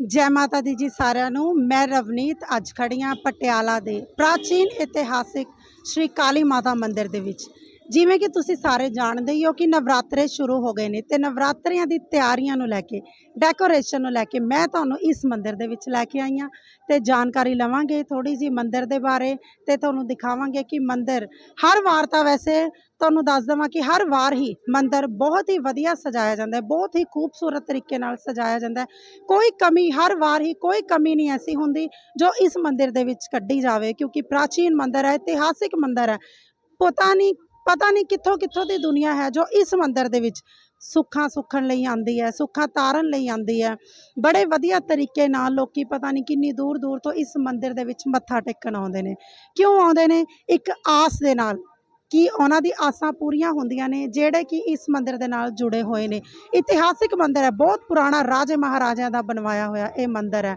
ਜੈ ਮਾਤਾ ਦੀ ਜੀ ਸਾਰਿਆਂ ਨੂੰ। ਮੈਂ ਰਵਨੀਤ, ਅੱਜ ਖੜੀਆਂ ਪਟਿਆਲਾ ਦੇ ਪ੍ਰਾਚੀਨ ਇਤਿਹਾਸਿਕ ਸ਼੍ਰੀ ਕਾਲੀ ਮਾਤਾ ਮੰਦਿਰ ਦੇ ਵਿੱਚ। ਜਿਵੇਂ ਕਿ ਤੁਸੀਂ ਸਾਰੇ ਜਾਣਦੇ ਹੀ ਹੋ ਕਿ ਨਵਰਾਤਰੇ ਸ਼ੁਰੂ ਹੋ ਗਏ ਨੇ ਤੇ ਨਵਰਾਤਰਿਆਂ ਦੀ ਤਿਆਰੀਆਂ ਨੂੰ ਲੈ ਕੇ ਡੈਕੋਰੇਸ਼ਨ ਨੂੰ ਲੈ ਕੇ ਮੈਂ ਤੁਹਾਨੂੰ ਇਸ ਮੰਦਿਰ ਦੇ ਵਿੱਚ ਲੈ ਕੇ ਆਈ ਹਾਂ ਤੇ ਜਾਣਕਾਰੀ ਲਵਾਂਗੇ ਥੋੜੀ ਜੀ ਮੰਦਿਰ ਦੇ ਬਾਰੇ ਤੇ ਤੁਹਾਨੂੰ ਦਿਖਾਵਾਂਗੇ ਕਿ ਮੰਦਿਰ ਹਰ ਵਾਰ ਤਾਂ ਵੈਸੇ ਤੁਹਾਨੂੰ ਦੱਸ ਦਵਾਂ ਕਿ ਹਰ ਵਾਰ ਹੀ ਮੰਦਿਰ ਬਹੁਤ ਹੀ ਵਧੀਆ ਸਜਾਇਆ ਜਾਂਦਾ ਹੈ, ਬਹੁਤ ਹੀ ਖੂਬਸੂਰਤ ਤਰੀਕੇ ਨਾਲ ਸਜਾਇਆ ਜਾਂਦਾ ਹੈ। ਕੋਈ ਕਮੀ ਹਰ ਵਾਰ ਹੀ ਕੋਈ ਕਮੀ ਨਹੀਂ ਐਸੀ ਹੁੰਦੀ ਜੋ ਇਸ ਮੰਦਿਰ ਦੇ ਵਿੱਚ ਕੱਢੀ ਜਾਵੇ ਕਿਉਂਕਿ ਪ੍ਰਾਚੀਨ ਮੰਦਿਰ ਹੈ, ਇਤਿਹਾਸਿਕ ਮੰਦਿਰ ਹੈ। ਪਤਾ ਨਹੀਂ ਪਤਾ ਨਹੀਂ ਕਿੱਥੋਂ ਕਿੱਥੋਂ ਦੀ ਦੁਨੀਆ ਹੈ ਜੋ ਇਸ ਮੰਦਿਰ ਦੇ ਵਿੱਚ ਸੁੱਖਾਂ ਸੁੱਖਣ ਲਈ ਆਂਦੀ ਹੈ, ਸੁੱਖਾਂ ਤਾਰਨ ਲਈ ਆਂਦੀ ਹੈ। ਬੜੇ ਵਧੀਆ ਤਰੀਕੇ ਨਾਲ ਲੋਕੀ ਪਤਾ ਨਹੀਂ ਕਿੰਨੀ ਦੂਰ ਦੂਰ ਤੋਂ ਇਸ ਮੰਦਿਰ ਦੇ ਵਿੱਚ ਮੱਥਾ ਟੇਕਣ ਆਉਂਦੇ ਨੇ। ਕਿਉਂ ਆਉਂਦੇ ਨੇ? ਇੱਕ ਆਸ ਦੇ ਨਾਲ। ਕਿ ਉਹਨਾਂ ਦੀ ਆਸਾਂ ਪੂਰੀਆਂ ਹੁੰਦੀਆਂ ਨੇ, ਜਿਹੜੇ ਕਿ ਇਸ ਮੰਦਿਰ ਦੇ ਨਾਲ ਜੁੜੇ ਹੋਏ ਨੇ। ਇਤਿਹਾਸਿਕ ਮੰਦਿਰ ਹੈ, ਬਹੁਤ ਪੁਰਾਣਾ ਰਾਜੇ ਮਹਾਰਾਜਿਆਂ ਦਾ ਬਣਵਾਇਆ ਹੋਇਆ ਇਹ ਮੰਦਿਰ ਹੈ।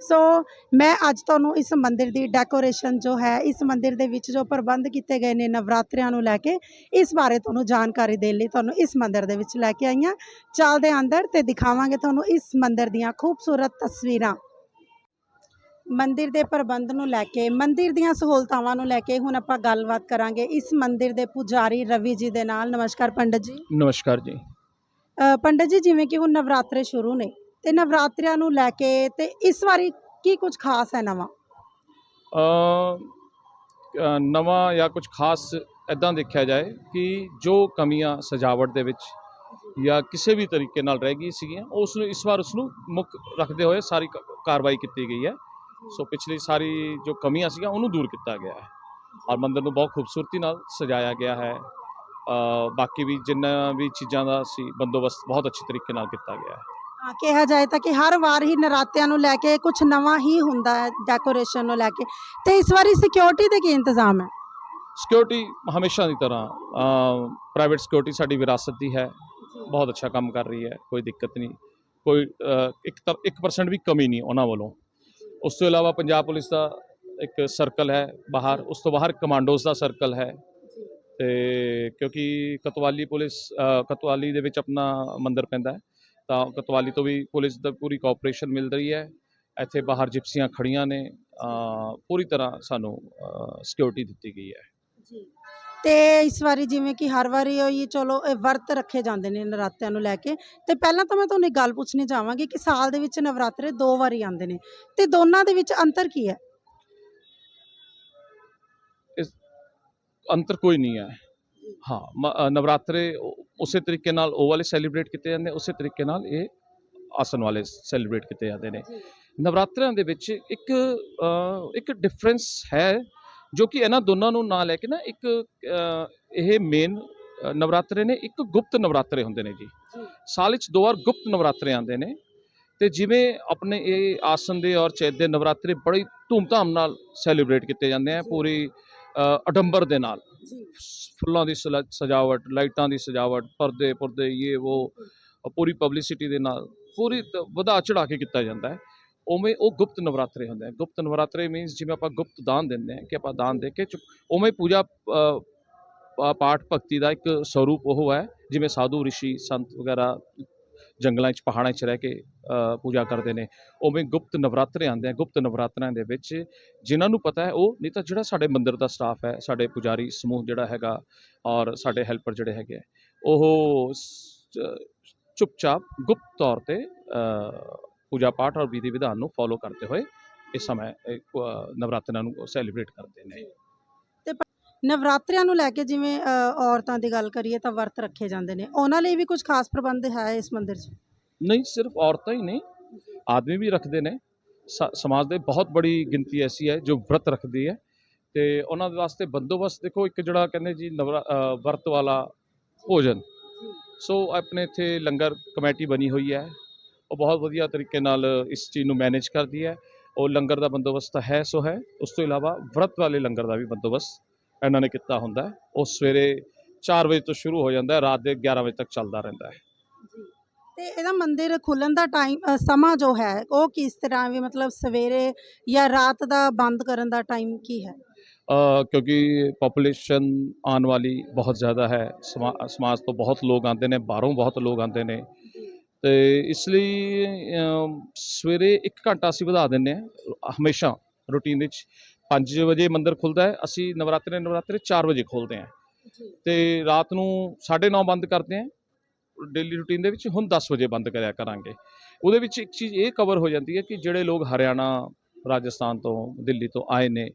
ਸੋ ਮੈਂ ਅੱਜ ਤੁਹਾਨੂੰ ਇਸ ਮੰਦਿਰ ਦੀ ਡੈਕੋਰੇਸ਼ਨ ਜੋ ਹੈ, ਇਸ ਮੰਦਿਰ ਦੇ ਵਿੱਚ ਜੋ ਪ੍ਰਬੰਧ ਕੀਤੇ ਗਏ ਨੇ ਨਵਰਾਤਰਿਆਂ ਨੂੰ ਲੈ ਕੇ, ਇਸ ਬਾਰੇ ਤੁਹਾਨੂੰ ਜਾਣਕਾਰੀ ਦੇਣ ਲਈ ਤੁਹਾਨੂੰ ਇਸ ਮੰਦਿਰ ਦੇ ਵਿੱਚ ਲੈ ਕੇ ਆਈ ਹਾਂ। ਚੱਲਦੇ ਅੰਦਰ ਤੇ ਦਿਖਾਵਾਂਗੇ ਤੁਹਾਨੂੰ ਇਸ ਮੰਦਿਰ ਦੀਆਂ ਖੂਬਸੂਰਤ ਤਸਵੀਰਾਂ। ਮੰਦਿਰ ਦੇ ਪ੍ਰਬੰਧ ਨੂੰ ਲੈ ਕੇ ਮੰਦਿਰ ਦੀਆਂ ਸਹੂਲਤਾਵਾਂ ਨੂੰ ਲੈ ਕੇ ਹੁਣ ਆਪਾਂ ਗੱਲਬਾਤ ਕਰਾਂਗੇ ਇਸ ਮੰਦਿਰ ਦੇ ਪੁਜਾਰੀ ਰਵੀ ਜੀ ਦੇ ਨਾਲ। ਨਮਸਕਾਰ ਪੰਡਤ ਜੀ। ਨਮਸਕਾਰ ਜੀ। ਅ, ਪੰਡਤ ਜੀ ਜਿਵੇਂ ਕਿ ਹੁਣ ਨਵਰਾਤਰੇ ਸ਼ੁਰੂ ਨੇ ਤੇ ਨਵਰਾਤਰਿਆਂ ਨੂੰ ਲੈ ਕੇ ਤੇ ਇਸ ਵਾਰੀ ਕੀ ਕੁਝ ਖਾਸ ਹੈ ਨਵਾਂ? ਅ, ਅ, ਨਵਾਂ ਜਾਂ ਕੁਝ ਖਾਸ ਇਦਾਂ ਦੇਖਿਆ ਜਾਏ ਕਿ ਜੋ ਕਮੀਆਂ ਸਜਾਵਟ ਦੇ ਵਿੱਚ ਜਾਂ ਕਿਸੇ ਵੀ ਤਰੀਕੇ ਨਾਲ ਰਹਿ ਗਈ ਸੀਗੀਆਂ ਉਸ ਨੂੰ ਇਸ ਵਾਰ ਉਸ ਨੂੰ ਮੁੱਖ ਰੱਖਦੇ ਹੋਏ ਸਾਰੀ ਕ- ਕਾਰਵਾਈ ਕੀਤੀ ਗਈ ਹੈ। ਸੋ ਪਿਛਲੀ ਸਾਰੀ ਜੋ ਕਮੀਆਂ ਸੀਗੀਆਂ ਉਹਨੂੰ ਦੂਰ ਕੀਤਾ ਗਿਆ ਹੈ। ਔਰ ਮੰਦਿਰ ਨੂੰ ਬਹੁਤ ਖੂਬਸੂਰਤੀ ਨਾਲ ਸਜਾਇਆ ਗਿਆ ਹੈ। ਬਾਕੀ ਵੀ ਜਿੰਨਾ ਵੀ ਚੀਜ਼ਾਂ ਦਾ ਸੀ ਬੰਦੋਬਸਤ ਬਹੁਤ ਅੱਛੇ ਤਰੀਕੇ ਨਾਲ ਕੀਤਾ ਗਿਆ ਹੈ। ਕਿਹਾ ਜਾਏ ਤਾਂ ਕਿ ਹਰ ਵਾਰ ਹੀ ਨਰਾਤਿਆਂ ਨੂੰ ਲੈ ਕੇ ਕੁਝ ਨਵਾਂ ਹੀ ਹੁੰਦਾ ਹੈ ਡੈਕੋਰੇਸ਼ਨ ਨੂੰ ਲੈ ਕੇ। ਤੇ ਇਸ ਵਾਰੀ ਸਿਕਿਉਰਿਟੀ ਦੇ ਕੀ ਇੰਤਜ਼ਾਮ ਹੈ? ਸਿਕਿਉਰਿਟੀ ਹਮੇਸ਼ਾ ਦੀ ਤਰ੍ਹਾਂ ਪ੍ਰਾਈਵੇਟ ਸਿਕਿਉਰਿਟੀ ਸਾਡੀ ਵਿਰਾਸਤ ਦੀ ਹੈ। ਬਹੁਤ ਅੱਛਾ ਕੰਮ ਕਰ ਰਹੀ ਹੈ ਕੋਈ ਦਿੱਕਤ ਨਹੀਂ। ਕੋਈ ਅ, ਇੱਕ ਤਾਂ 1% ਵੀ ਕਮੀ ਨਹੀਂ ਉਹਨਾਂ ਵੱਲੋਂ। ਉਸ ਤੋਂ ਇਲਾਵਾ ਪੰਜਾਬ ਪੁਲਿਸ ਦਾ ਇੱਕ ਸਰਕਲ ਹੈ ਬਾਹਰ ਉਸ ਤੋਂ ਬਾਹਰ ਕਮਾਂਡੋਜ਼ ਦਾ ਸਰਕਲ ਹੈ। ਤੇ ਕਿਉਂਕਿ ਕਤਵਾਲੀ ਪੁਲਿਸ ਕਤਵਾਲੀ ਦੇ ਵਿੱਚ ਆਪਣਾ ਮੰਦਿਰ ਪੈਂਦਾ ਹੈ ਤਾਂ ਕਤਵਾਲੀ ਤੋਂ ਵੀ ਪੁਲਿਸ ਦਾ ਪੂਰੀ ਕੋਆਪਰੇਸ਼ਨ ਮਿਲ ਰਹੀ ਹੈ। ਇੱਥੇ ਬਾਹਰ ਜਿਪਸੀਆਂ ਖੜੀਆਂ ਨੇ ਪੂਰੀ ਤਰ੍ਹਾਂ ਸਾਨੂੰ ਸਿਕਿਉਰਿਟੀ ਦਿੱਤੀ ਗਈ ਹੈ। ਜੀ। ਤੇ ਇਸ ਵਾਰੀ ਜਿਵੇਂ ਕਿ ਹਰ ਵਾਰੀ ਹੋਈ ਚਲੋ ਇਹ ਵਰਤ ਰੱਖੇ ਜਾਂਦੇ ਨੇ ਨਰਾਤਿਆਂ ਨੂੰ ਲੈ ਕੇ। ਤੇ ਪਹਿਲਾਂ ਤਾਂ ਮੈਂ ਤੁਹਾਨੂੰ ਇੱਕ ਗੱਲ ਪੁੱਛਣੀ ਚਾਹਾਂਗੀ ਕਿ ਸਾਲ ਦੇ ਵਿੱਚ ਨਵਰਾਤਰੇ ਦੋ ਵਾਰੀ ਆਉਂਦੇ ਨੇ। ਤੇ ਦੋਨਾਂ ਦੇ ਵਿੱਚ ਅੰਤਰ ਕੀ ਹੈ? ਅੰਤਰ ਕੋਈ ਨਹੀਂ ਹੈ। ਹਾਂ ਮ- ਅ, ਨਵਰਾਤਰੇ ਉ- ਉਸੇ ਤਰੀਕੇ ਨਾਲ ਉਹ ਵਾਲੇ ਸੈਲੀਬ੍ਰੇਟ ਕੀਤੇ ਜਾਂਦੇ ਉਸੇ ਤਰੀਕੇ ਨਾਲ ਇਹ ਆਸਨ ਵਾਲੇ ਸੈਲੀਬ੍ਰੇਟ ਕੀਤੇ ਜਾਂਦੇ ਨੇ। ਨਵਰਾਤਰਿਆਂ ਦੇ ਵਿੱਚ ਇੱਕ ਅ, ਇੱਕ ਡਿਫਰੈਂਸ ਹੈ ਜੋ ਕਿ ਇਹਨਾਂ ਦੋਨਾਂ ਨੂੰ ਨਾ ਲੈ ਕੇ ਨਾ ਇੱਕ ਇਹ ਮੇਨ ਨਵਰਾਤਰੇ ਨੇ ਇੱਕ ਗੁਪਤ ਨਵਰਾਤਰੇ ਹੁੰਦੇ ਨੇ ਜੀ। ਸਾਲ ਵਿੱਚ ਦੋ ਵਾਰ ਗੁਪਤ ਨਵਰਾਤਰੇ ਆਉਂਦੇ ਨੇ ਤੇ ਜਿਵੇਂ ਆਪਣੇ ਇਹ ਆਸਨ ਦੇ ਔਰ ਚੈਤ ਦੇ ਨਵਰਾਤਰੇ ਬੜੀ ਧੂਮਧਾਮ ਨਾਲ ਸੈਲੀਬ੍ਰੇਟ ਕੀਤੇ ਜਾਂਦੇ ਆ। ਪੂਰੀ ਅਡੰਬਰ ਦੇ ਨਾਲ। ਫੁੱਲਾਂ ਦੀ ਸਜਾਵਟ ਲਾਈਟਾਂ ਦੀ ਸਜਾਵਟ ਪਰਦੇ ਪੁਰਦੇ ਇਹ ਉਹ ਪੂਰੀ ਪਬਲਿਸਿਟੀ ਦੇ ਨਾਲ ਪੂਰੀ ਵਧਾ ਚੜਾ ਕੇ ਕੀਤਾ ਜਾਂਦਾ ਹੈ। ਉਵੇਂ ਉਹ ਗੁਪਤ ਨਵਰਾਤਰੇ ਹੁੰਦੇ ਆ। ਗੁਪਤ ਨਵਰਾਤਰੇ ਮੀਨਸ ਜਿਵੇਂ ਆਪਾਂ ਗੁਪਤ ਦਾਨ ਦਿੰਦੇ ਆ ਕਿ ਆਪਾਂ ਦਾਨ ਦੇ ਕੇ ਚੁੱਪ- ਉਵੇਂ ਪੂਜਾ ਪਾਠ ਭਗਤੀ ਦਾ ਇੱਕ ਸਰੂਪ ਉਹ ਹੈ ਜਿਵੇਂ ਸਾਧੂ ਰਿਸ਼ੀ ਸੰਤ ਵਗੈਰਾ ਜੰਗਲਾਂ 'ਚ ਪਹਾੜਾਂ 'ਚ ਰਹਿ ਕੇ ਪੂਜਾ ਕਰਦੇ ਨੇ। ਉਵੇਂ ਗੁਪਤ ਨਵਰਾਤਰੇ ਆਉਂਦੇ ਆ ਗੁਪਤ ਨਵਰਾਤਰਿਆਂ ਦੇ ਵਿੱਚ ਜਿਨ੍ਹਾਂ ਨੂੰ ਪਤਾ ਹੈ ਉਹ ਨਹੀਂ ਤਾਂ ਜਿਹੜਾ ਸਾਡੇ ਮੰਦਿਰ ਦਾ ਸਟਾਫ ਹੈ ਸਾਡੇ ਪੁਜਾਰੀ ਸਮੂਹ ਜਿਹੜਾ ਹੈਗਾ ਔਰ ਸਾਡੇ ਹੈਲਪਰ ਜਿਹੜੇ ਹੈਗੇ ਆ, ਉਹ ਚੁੱਪਚਾਪ ਗੁਪਤ ਤੌਰ ਤੇ ਪੂਜਾ ਪਾਠ ਔਰ ਵਿਧੀ ਵਿਧਾਨ ਨੂੰ ਫੋਲੋ ਕਰਦੇ ਹੋਏ ਇਸ ਸਮੇਂ ਨਵਰਾਤਰਿਆਂ ਨੂੰ ਸੈਲੀਬ੍ਰੇਟ ਕਰਦੇ ਨੇ। ਨਵਰਾਤਰਿਆਂ ਨੂੰ ਲੈ ਕੇ ਜਿਵੇਂ ਔਰਤਾਂ ਦੀ ਗੱਲ ਕਰੀਏ ਤਾਂ ਵਰਤ ਰੱਖੇ ਜਾਂਦੇ ਨੇ। ਉਹਨਾਂ ਲਈ ਵੀ ਕੁਝ ਖਾਸ ਪ੍ਰਬੰਧ ਹੈ ਇਸ ਮੰਦਿਰ 'ਚ? ਨਹੀਂ ਸਿਰਫ ਔਰਤਾਂ ਹੀ ਨਹੀਂ ਆਦਮੀ ਵੀ ਰੱਖਦੇ ਨੇ। ਸ- ਸਮਾਜ ਦੇ ਬਹੁਤ ਬੜੀ ਗਿਣਤੀ ਐਸੀ ਹੈ ਜੋ ਵਰਤ ਰੱਖਦੀ ਹੈ। ਤੇ ਉਹਨਾਂ ਦੇ ਵਾਸਤੇ ਬੰਦੋਬਸਤ ਦੇਖੋ ਇੱਕ ਜਿਹੜਾ ਕਹਿੰਦੇ ਜੀ ਨਵਰਾ ਵਰਤ ਵਾਲਾ ਭੋਜਨ। ਸੋ ਆਪਣੇ ਇੱਥੇ ਲੰਗਰ ਕਮੇਟੀ ਬਣੀ ਹੋਈ ਹੈ। ਉਹ ਬਹੁਤ ਵਧੀਆ ਤਰੀਕੇ ਨਾਲ ਇਸ ਚੀਜ਼ ਨੂੰ ਮੈਨੇਜ ਕਰਦੀ ਹੈ। ਉਹ ਲੰਗਰ ਦਾ ਬੰਦੋਬਸਤ ਹੈ ਸੋ ਹੈ। ਉਸ ਤੋਂ ਇਲਾਵਾ ਵਰਤ ਵਾਲੇ ਲੰਗਰ ਦਾ ਵੀ ਬੰਦੋਬਸਤ ਇਹਨਾਂ ਨੇ ਕੀਤਾ ਹੁੰਦਾ ਉਹ ਸਵੇਰੇ 4 ਵਜੇ ਤੋਂ ਸ਼ੁਰੂ ਹੋ ਜਾਂਦਾ ਹੈ ਰਾਤ ਦੇ 11 ਵਜੇ ਤੱਕ ਚੱਲਦਾ ਰਹਿੰਦਾ ਹੈ। ਤੇ ਇਹਦਾ ਮੰਦਿਰ ਖੁੱਲਣ ਦਾ ਟਾਈਮ ਸਮਾਂ ਜੋ ਹੈ ਉਹ ਕਿਸ ਤਰ੍ਹਾਂ ਵੀ ਮਤਲਬ ਸਵੇਰੇ ਜਾਂ ਰਾਤ ਦਾ ਬੰਦ ਕਰਨ ਦਾ ਟਾਈਮ ਕੀ ਹੈ? ਕਿਉਂਕਿ ਪੋਪੂਲੇਸ਼ਨ ਆਉਣ ਵਾਲੀ ਬਹੁਤ ਜ਼ਿਆਦਾ ਹੈ। ਸਮਾ- ਸਮਾਜ ਤੋਂ ਬਹੁਤ ਲੋਕ ਆਉਂਦੇ ਨੇ ਬਾਹਰੋਂ ਬਹੁਤ ਲੋਕ ਆਉਂਦੇ ਨੇ। ਤੇ ਇਸ ਲਈ ਅਮ, ਸਵੇਰੇ 1 ਘੰਟਾ ਅਸੀਂ ਵਧਾ ਦਿੰਨੇ ਆ ਹਮੇਸ਼ਾ ਰੂਟੀਨ ਵਿੱਚ। 5 ਵਜੇ ਮੰਦਿਰ ਖੁੱਲਦਾ ਹੈ ਅਸੀਂ ਨਵਰਾਤਰੇ ਨਵਰਾਤਰੇ 4 ਵਜੇ ਖੋਲਦੇ ਹਾਂ। ਤੇ ਰਾਤ ਨੂੰ 9:30 ਬੰਦ ਕਰਦੇ ਹਾਂ ਡੇਲੀ ਰੂਟੀਨ ਦੇ ਵਿੱਚ ਹੁਣ 10 ਵਜੇ ਬੰਦ ਕਰਿਆ ਕਰਾਂਗੇ। ਉਹਦੇ ਵਿੱਚ ਇੱਕ ਚੀਜ਼ ਇਹ ਕਵਰ ਹੋ ਜਾਂਦੀ ਹੈ ਕਿ ਜਿਹੜੇ ਲੋਕ ਹਰਿਆਣਾ ਰਾਜਸਥਾਨ ਤੋਂ ਦਿੱਲੀ ਤੋਂ ਆਏ ਨੇ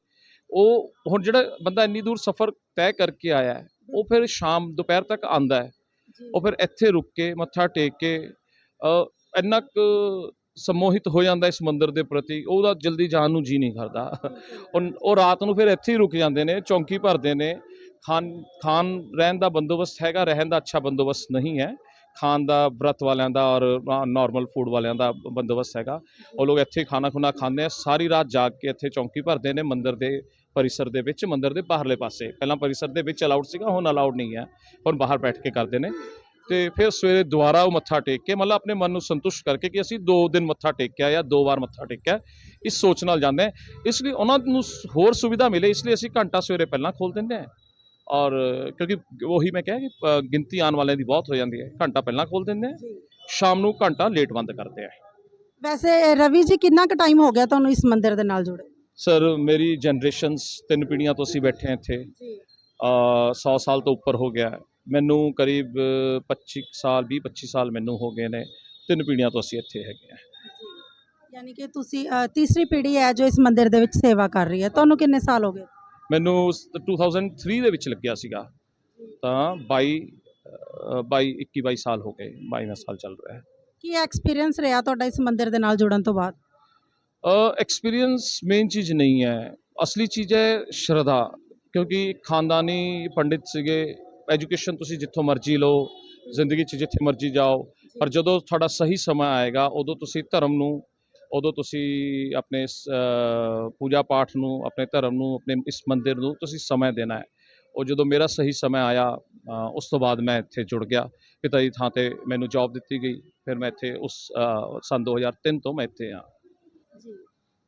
ਉਹ ਹੁਣ ਜਿਹੜਾ ਬੰਦਾ ਇੰਨੀ ਦੂਰ ਸਫ਼ਰ ਤੈਅ ਕਰਕੇ ਆਇਆ ਹੈ ਉਹ ਫਿਰ ਸ਼ਾਮ ਦੁਪਹਿਰ ਤੱਕ ਆਂਦਾ ਹੈ। ਉਹ ਫਿਰ ਇੱਥੇ ਰੁਕ ਕੇ ਮੱਥਾ ਟੇਕ ਕੇ ਇੰਨਾ ਕੁ ਸਮੋਹਿਤ ਹੋ ਜਾਂਦਾ ਇਸ ਮੰਦਿਰ ਦੇ ਪ੍ਰਤੀ, ਉਹਦਾ ਜਲਦੀ ਜਾਣ ਨੂੰ ਜੀ ਨਹੀਂ ਕਰਦਾ। ਉਹ ਰਾਤ ਨੂੰ ਫਿਰ ਇੱਥੇ ਹੀ ਰੁਕ ਜਾਂਦੇ ਨੇ, ਚੌਂਕੀ ਭਰਦੇ ਨੇ। ਖਾਣ ਖਾਣ ਰਹਿਣ ਦਾ ਬੰਦੋਬਸਤ ਹੈਗਾ, ਰਹਿਣ ਦਾ ਅੱਛਾ ਬੰਦੋਬਸਤ ਨਹੀਂ ਹੈ। ਖਾਣ ਦਾ ਵਰਤ ਵਾਲਿਆਂ ਦਾ ਔਰ ਨਾਰਮਲ ਫੂਡ ਵਾਲਿਆਂ ਦਾ ਬੰਦੋਬਸਤ ਹੈਗਾ। ਉਹ ਲੋਕ ਇੱਥੇ ਖਾਣਾ ਖੁਣਾ ਖਾਂਦੇ ਆ, ਸਾਰੀ ਰਾਤ ਜਾਗ ਕੇ ਇੱਥੇ ਚੌਂਕੀ ਭਰਦੇ ਨੇ ਮੰਦਿਰ ਦੇ ਪਰਿਸਰ ਦੇ ਵਿੱਚ, ਮੰਦਿਰ ਦੇ ਬਾਹਰਲੇ ਪਾਸੇ। ਪਹਿਲਾਂ ਪਰਿਸਰ ਦੇ ਵਿੱਚ ਅਲਾਉਡ ਸੀਗਾ, ਹੁਣ ਅਲਾਉਡ ਨਹੀਂ ਹੈ। ਹੁਣ ਬਾਹਰ ਬੈਠ ਕੇ ਕਰਦੇ ਨੇ। ਤੇ ਫਿਰ ਸਵੇਰੇ ਦੁਬਾਰਾ ਉਹ ਮੱਥਾ ਟੇਕ ਕੇ ਮਤਲਬ ਆਪਣੇ ਮਨ ਨੂੰ ਸੰਤੁਸ਼ਟ ਕਰਕੇ ਕਿ ਅਸੀਂ ਦੋ ਦਿਨ ਮੱਥਾ ਟੇਕਿਆ ਜਾਂ ਦੋ ਵਾਰ ਮੱਥਾ ਟੇਕਿਆ ਇਸ ਸੋਚ ਨਾਲ ਜਾਂਦੇ ਇਸ ਲਈ ਉਹਨਾਂ ਨੂੰ ਹੋਰ ਸੁਵਿਧਾ ਮਿਲੇ ਇਸ ਲਈ ਅਸੀਂ ਘੰਟਾ ਸਵੇਰੇ ਪਹਿਲਾਂ ਖੋਲ ਦਿੰਦੇ ਹਾਂ। ਔਰ ਕਿਉਂਕਿ ਉਹੀ ਮੈਂ ਕਿਹਾ ਕਿ ਗਿਣਤੀ ਆਉਣ ਵਾਲਿਆਂ ਦੀ ਬਹੁਤ ਹੋ ਜਾਂਦੀ ਹੈ। ਘੰਟਾ ਪਹਿਲਾਂ ਖੋਲ ਦਿੰਦੇ ਹਾਂ। ਸ਼ਾਮ ਨੂੰ ਘੰਟਾ ਲੇਟ ਬੰਦ ਕਰਦੇ ਆ ਵੈਸੇ ਰਵੀ ਜੀ ਕਿੰਨਾ ਕੁ ਟਾਈਮ ਹੋ ਗਿਆ ਤੁਹਾਨੂੰ ਇਸ ਮੰਦਿਰ ਦੇ ਨਾਲ ਜੁੜੇ? ਸਰ ਮੇਰੀ ਜਨਰੇਸ਼ਨਸ ਤਿੰਨ ਪੀੜ੍ਹੀਆਂ ਤੋਂ ਅਸੀਂ ਬੈਠੇ ਹਾਂ ਇੱਥੇ। ਜੀ। ਅ, 100 ਸਾਲ ਤੋਂ ਉੱਪਰ ਹੋ ਗਿਆ। ਹੈ। ਮੈਨੂੰ ਕਰੀਬ 25 ਸਾਲ 20 25 ਸਾਲ ਮੈਨੂੰ ਹੋ ਗਏ ਨੇ ਤਿੰਨ ਪੀੜ੍ਹੀਆਂ ਤੋਂ ਅਸੀਂ ਇੱਥੇ ਹੈਗੇ ਹਾਂ। ਯਾਨੀ ਕਿ ਤੁਸੀਂ ਅ, ਤੀਸਰੀ ਪੀੜ੍ਹੀ ਹੈ ਜੋ ਇਸ ਮੰਦਿਰ ਦੇ ਵਿੱਚ ਸੇਵਾ ਕਰ ਰਹੀ ਹੈ। ਤੁਹਾਨੂੰ ਕਿੰਨੇ ਸਾਲ ਹੋ ਗਏ? ਮੈਨੂੰ ਸ- 2003 ਦੇ ਵਿੱਚ ਲੱਗਿਆ ਸੀਗਾ। ਤਾਂ 22 ਅ, 22 21 22 ਸਾਲ ਹੋ ਗਏ 22ਵਾਂ ਸਾਲ ਚੱਲ ਰਿਹਾ ਹੈ। ਕੀ ਐਕਸਪੀਰੀਅੰਸ ਰਿਹਾ ਤੁਹਾਡਾ ਇਸ ਮੰਦਿਰ ਦੇ ਨਾਲ ਜੁੜਨ ਤੋਂ ਬਾਅਦ? ਐਕਸਪੀਰੀਅੰਸ ਮੇਨ ਚੀਜ਼ ਨਹੀਂ ਹੈ। ਅਸਲੀ ਚੀਜ਼ ਹੈ ਸ਼ਰਧਾ। ਕਿਉਂਕਿ ਖਾਨਦਾਨੀ ਪੰਡਿਤ ਸੀਗੇ ਐਜੂਕੇਸ਼ਨ ਤੁਸੀਂ ਜਿੱਥੋਂ ਮਰਜ਼ੀ ਲਓ ਜ਼ਿੰਦਗੀ 'ਚ ਜਿੱਥੇ ਮਰਜ਼ੀ ਜਾਓ ਪਰ ਜਦੋਂ ਤੁਹਾਡਾ ਸਹੀ ਸਮਾਂ ਆਏਗਾ ਉਦੋਂ ਤੁਸੀਂ ਧਰਮ ਨੂੰ ਉਦੋਂ ਤੁਸੀਂ ਆਪਣੇ ਪੂਜਾ ਪਾਠ ਨੂੰ ਆਪਣੇ ਧਰਮ ਨੂੰ ਆਪਣੇ ਇਸ ਮੰਦਿਰ ਨੂੰ ਤੁਸੀਂ ਸਮਾਂ ਦੇਣਾ ਹੈ। ਉਹ ਜਦੋਂ ਮੇਰਾ ਸਹੀ ਸਮਾਂ ਆਇਆ ਉਸ ਤੋਂ ਬਾਅਦ ਮੈਂ ਇੱਥੇ ਜੁੜ ਗਿਆ ਪਿਤਾ ਜੀ ਥਾਂ ਤੇ ਮੈਨੂੰ ਜੌਬ ਦਿੱਤੀ ਗਈ ਫਿਰ ਮੈਂ ਇੱਥੇ ਉਸ ਅ, ਸੰਨ 2003 ਤੋਂ ਮੈਂ ਇੱਥੇ ਹਾਂ।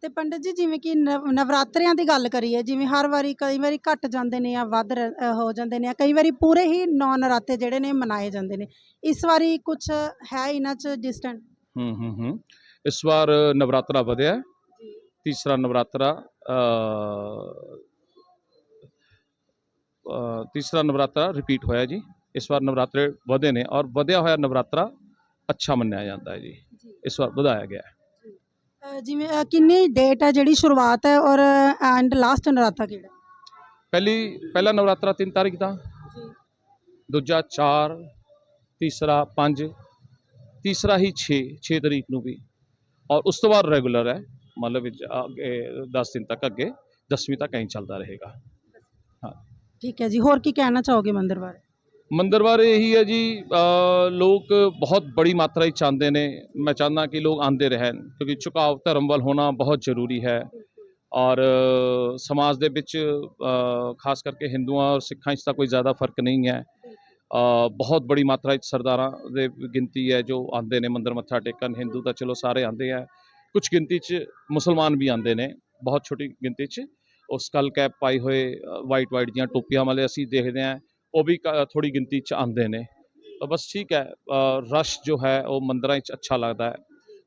ਤੇ ਪੰਡਿਤ ਜੀ ਜਿਵੇਂ ਕਿ ਨਵ- ਨਵਰਾਤਰਿਆਂ ਦੀ ਗੱਲ ਕਰੀਏ ਜਿਵੇਂ ਹਰ ਵਾਰੀ ਕਈ ਵਾਰੀ ਘਟ ਜਾਂਦੇ ਨੇ ਜਾਂ ਵੱਧ ਰ- ਅ, ਹੋ ਜਾਂਦੇ ਨੇ ਜਾਂ ਕਈ ਵਾਰੀ ਪੂਰੇ ਹੀ ਨੌ ਨਰਾਤੇ ਜਿਹੜੇ ਨੇ ਮਨਾਏ ਜਾਂਦੇ ਨੇ। ਇਸ ਵਾਰੀ ਕੁਝ ਹੈ ਇਹਨਾਂ 'ਚ ਡਿਸਟੈਂਟ ਹੂੰ ਹੂੰ ਹੂੰ। ਇਸ ਵਾਰ ਨਵਰਾਤਰਾ ਵਧਿਆ। ਹੈ। ਤੀਸਰਾ ਨਵਰਾਤਰਾ ਅ, ਅ, ਤੀਸਰਾ ਨਵਰਾਤਰਾ ਰਿਪੀਟ ਹੋਇਆ ਜੀ। ਇਸ ਵਾਰ ਨਵਰਾਤਰੇ ਵਧੇ ਨੇ ਔਰ ਵਧਿਆ ਹੋਇਆ ਨਵਰਾਤਰਾ ਅੱਛਾ ਮੰਨਿਆ ਜਾਂਦਾ ਹੈ ਜੀ। ਇਸ ਵਾਰ ਵਧਾਇਆ ਗਿਆ ਹੈ। ਜਿਵੇਂ ਅ, ਕਿੰਨੀ ਡੇਟ ਹੈ ਜਿਹੜੀ ਸ਼ੁਰੂਆਤ ਹੈ ਔਰ ਐਂਡ ਲਾਸਟ ਨਰਾਤਾ ਕਿਹੜਾ ਪਹਿਲੀ ਪਹਿਲਾ ਨਵਰਾਤਰਾ 3 ਤਾਰੀਖ ਦਾ। ਦੂਜਾ 4 ਤੀਸਰਾ 5 ਤੀਸਰਾ ਹੀ 6 6 ਤਰੀਕ ਨੂੰ ਵੀ। ਔਰ ਉਸ ਤੋਂ ਬਾਅਦ ਰੈਗੂਲਰ ਹੈ। ਮਤਲਬ ਵਿੱਚ ਅੱਗੇ 10 ਦਿਨ ਤੱਕ ਅੱਗੇ 10ਵੀਂ ਤੱਕ ਐਂ ਚੱਲਦਾ ਰਹੇਗਾ। ਠੀਕ ਹੈ ਜੀ। ਹੋਰ ਕੀ ਕਹਿਣਾ ਚਾਹੋਗੇ ਮੰਦਿਰ ਬਾਰੇ? ਮੰਦਰ ਬਾਰੇ ਇਹੀ ਹੈ ਜੀ ਲੋਕ ਬਹੁਤ ਬੜੀ ਮਾਤਰਾ ਵਿੱਚ ਆਉਂਦੇ ਨੇ। ਮੈਂ ਚਾਹੁੰਦਾ ਕਿ ਲੋਕ ਆਉਂਦੇ ਰਹਿਣ, ਕਿਉਂਕਿ ਝੁਕਾਵ ਧਰਮ ਵੱਲ ਹੋਣਾ ਬਹੁਤ ਜ਼ਰੂਰੀ ਹੈ। ਔਰ ਸਮਾਜ ਦੇ ਵਿੱਚ ਖਾਸ ਕਰਕੇ ਹਿੰਦੂਆਂ ਔਰ ਸਿੱਖਾਂ 'ਚ ਤਾਂ ਕੋਈ ਜ਼ਿਆਦਾ ਫ਼ਰਕ ਨਹੀਂ ਹੈ। ਬਹੁਤ ਬੜੀ ਮਾਤਰਾ ਵਿੱਚ ਸਰਦਾਰਾਂ ਦੇ ਗਿਣਤੀ ਹੈ ਜੋ ਆਉਂਦੇ ਨੇ, ਮੰਦਰ ਮੱਥਾ ਟੇਕਣ। ਹਿੰਦੂ ਤਾਂ ਚਲੋ ਸਾਰੇ ਆਉਂਦੇ ਆ। ਕੁਝ ਗਿਣਤੀ 'ਚ ਮੁਸਲਮਾਨ ਵੀ ਆਉਂਦੇ ਨੇ, ਬਹੁਤ ਛੋਟੀ ਗਿਣਤੀ 'ਚ। ਉਸ ਸਕਲ ਕੈਪ ਪਾਈ ਹੋਏ ਵਾਈਟ ਵਾਈਟ ਦੀਆਂ ਟੋਪੀਆਂ ਵਾਲੇ ਅਸੀਂ ਦੇਖਦੇ ਹਾਂ। ਉਹ ਵੀ ਥੋੜੀ ਗਿਣਤੀ 'ਚ ਆਉਂਦੇ ਨੇ। ਤਾਂ ਬਸ ਠੀਕ ਹੈ ਰਸ਼ ਜੋ ਹੈ ਉਹ ਮੰਦਰਾਂ 'ਚ ਅੱਛਾ ਲੱਗਦਾ ਹੈ।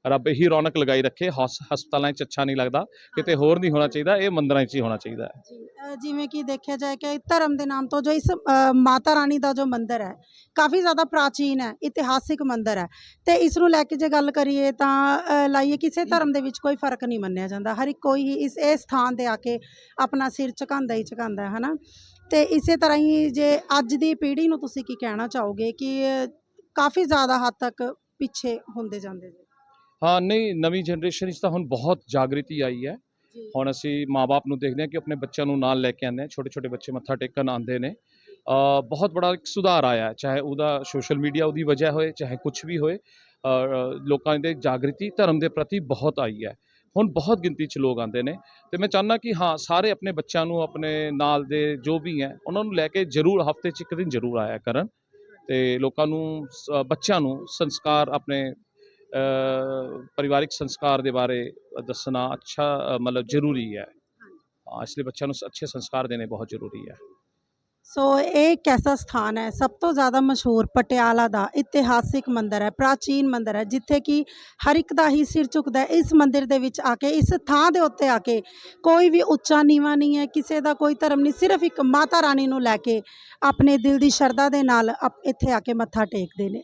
ਰੱਬ ਇਹੀ ਰੌਣਕ ਲਗਾਈ ਰੱਖੇ ਹਸ- ਹਸਪਤਾਲਾਂ 'ਚ ਅੱਛਾ ਨਹੀਂ ਲੱਗਦਾ ਕਿਤੇ ਹੋਰ ਨਹੀਂ ਹੋਣਾ ਚਾਹੀਦਾ ਇਹ ਮੰਦਰਾਂ 'ਚ ਹੀ ਹੋਣਾ ਚਾਹੀਦਾ ਹੈ। ਜਿਵੇਂ ਕਿ ਦੇਖਿਆ ਜਾਏ ਕਿ ਧਰਮ ਦੇ ਨਾਮ ਤੋਂ ਜੋ ਇਸ ਮਾਤਾ ਰਾਣੀ ਦਾ ਜੋ ਮੰਦਿਰ ਹੈ ਕਾਫੀ ਜ਼ਿਆਦਾ ਪ੍ਰਾਚੀਨ ਹੈ ਇਤਿਹਾਸਿਕ ਮੰਦਿਰ ਹੈ। ਤੇ ਇਸ ਨੂੰ ਲੈ ਕੇ ਜੇ ਗੱਲ ਕਰੀਏ ਤਾਂ ਲਾਈਏ ਕਿਸੇ ਧਰਮ ਦੇ ਵਿੱਚ ਕੋਈ ਫ਼ਰਕ ਨਹੀਂ ਮੰਨਿਆ ਜਾਂਦਾ। ਹਰ ਇੱਕ ਕੋਈ ਹੀ ਇਸ ਇਹ ਸਥਾਨ ਤੇ ਆ ਕੇ ਆਪਣਾ ਸਿਰ ਝੁਕਾਉਂਦਾ ਹੀ ਝੁਕਾਉਂਦਾ ਹੈ ਹਨਾ? ਤੇ ਇਸੇ ਤਰ੍ਹਾਂ ਹੀ ਜੇ ਅੱਜ ਦੀ ਪੀੜ੍ਹੀ ਨੂੰ ਤੁਸੀਂ ਕੀ ਕਹਿਣਾ ਚਾਹੋਗੇ ਕਿ ਕਾਫੀ ਜ਼ਿਆਦਾ ਹੱਦ ਤੱਕ ਪਿੱਛੇ ਹੁੰਦੇ ਜਾਂਦੇ ਜੀ ਹਾਂ ਨਹੀਂ ਨਵੀਂ ਜਨਰੇਸ਼ਨ ਵਿੱਚ ਤਾਂ ਹੁਣ ਬਹੁਤ ਜਾਗ੍ਰਿਤੀ ਆਈ ਹੈ। ਹੁਣ ਅਸੀਂ ਮਾਪੇ ਨੂੰ ਦੇਖਦੇ ਹਾਂ ਕਿ ਆਪਣੇ ਬੱਚਿਆਂ ਨੂੰ ਨਾਲ ਲੈ ਕੇ ਆਉਂਦੇ ਹਾਂ ਛੋਟੇ ਛੋਟੇ ਬੱਚੇ ਮੱਥਾ ਟੇਕਣ ਆਉਂਦੇ ਨੇ। ਬਹੁਤ ਬੜਾ ਇੱਕ ਸੁਧਾਰ ਆਇਆ ਚਾਹੇ ਉਹਦਾ ਸੋਸ਼ਲ ਮੀਡੀਆ ਉਹਦੀ ਵਜ੍ਹਾ ਹੋਏ ਚਾਹੇ ਕੁਝ ਵੀ ਹੋਏ। ਲੋਕਾਂ ਦੇ ਜਾਗ੍ਰਿਤੀ ਧਰਮ ਦੇ ਪ੍ਰਤੀ ਬਹੁਤ ਆਈ ਹੈ। ਹੁਣ ਬਹੁਤ ਗਿਣਤੀ 'ਚ ਲੋਕ ਆਉਂਦੇ ਨੇ ਤੇ ਮੈਂ ਚਾਹੁੰਦਾ ਕਿ ਹਾਂ, ਸਾਰੇ ਆਪਣੇ ਬੱਚਿਆਂ ਨੂੰ, ਆਪਣੇ ਨਾਲ ਦੇ ਜੋ ਵੀ ਹੈ, ਉਹਨਾਂ ਨੂੰ ਲੈ ਕੇ ਜ਼ਰੂਰ ਹਫ਼ਤੇ 'ਚ ਇੱਕ ਦਿਨ ਜ਼ਰੂਰ ਆਇਆ ਕਰਨ ਤੇ ਲੋਕਾਂ ਨੂੰ ਬੱਚਿਆਂ ਨੂੰ ਸੰਸਕਾਰ ਆਪਣੇ ਪਰਿਵਾਰਿਕ ਸੰਸਕਾਰ ਦੇ ਬਾਰੇ ਦੱਸਣਾ ਅੱਛਾ ਮਤਲਬ ਜ਼ਰੂਰੀ ਹੈ। ਇਸ ਲਈ ਬੱਚਿਆਂ ਨੂੰ ਅੱਛੇ ਸੰਸਕਾਰ ਦੇਣੇ ਬਹੁਤ ਜ਼ਰੂਰੀ ਹੈ। ਸੋ ਇਹ ਇੱਕ ਐਸਾ ਸਥਾਨ ਹੈ? ਸਭ ਤੋਂ ਜ਼ਿਆਦਾ ਮਸ਼ਹੂਰ ਪਟਿਆਲਾ ਦਾ ਇਤਿਹਾਸਿਕ ਮੰਦਿਰ ਹੈ, ਪ੍ਰਾਚੀਨ ਮੰਦਿਰ ਹੈ, ਜਿੱਥੇ ਕਿ ਹਰ ਇੱਕ ਦਾ ਹੀ ਸਿਰ ਝੁਕਦਾ ਹੈ। ਇਸ ਮੰਦਿਰ ਦੇ ਵਿੱਚ ਆ ਕੇ, ਇਸ ਥਾਂ ਦੇ ਉੱਤੇ ਆ ਕੇ ਕੋਈ ਵੀ ਉੱਚਾ ਨੀਵਾਂ ਨਹੀਂ ਹੈ, ਕਿਸੇ ਦਾ ਕੋਈ ਧਰਮ ਨਹੀਂ, ਸਿਰਫ ਇੱਕ ਮਾਤਾ ਰਾਣੀ ਨੂੰ ਲੈ ਕੇ ਆਪਣੇ ਦਿਲ ਦੀ ਸ਼ਰਧਾ ਦੇ ਨਾਲ ਅਪ- ਇੱਥੇ ਆ ਕੇ ਮੱਥਾ ਟੇਕਦੇ ਨੇ।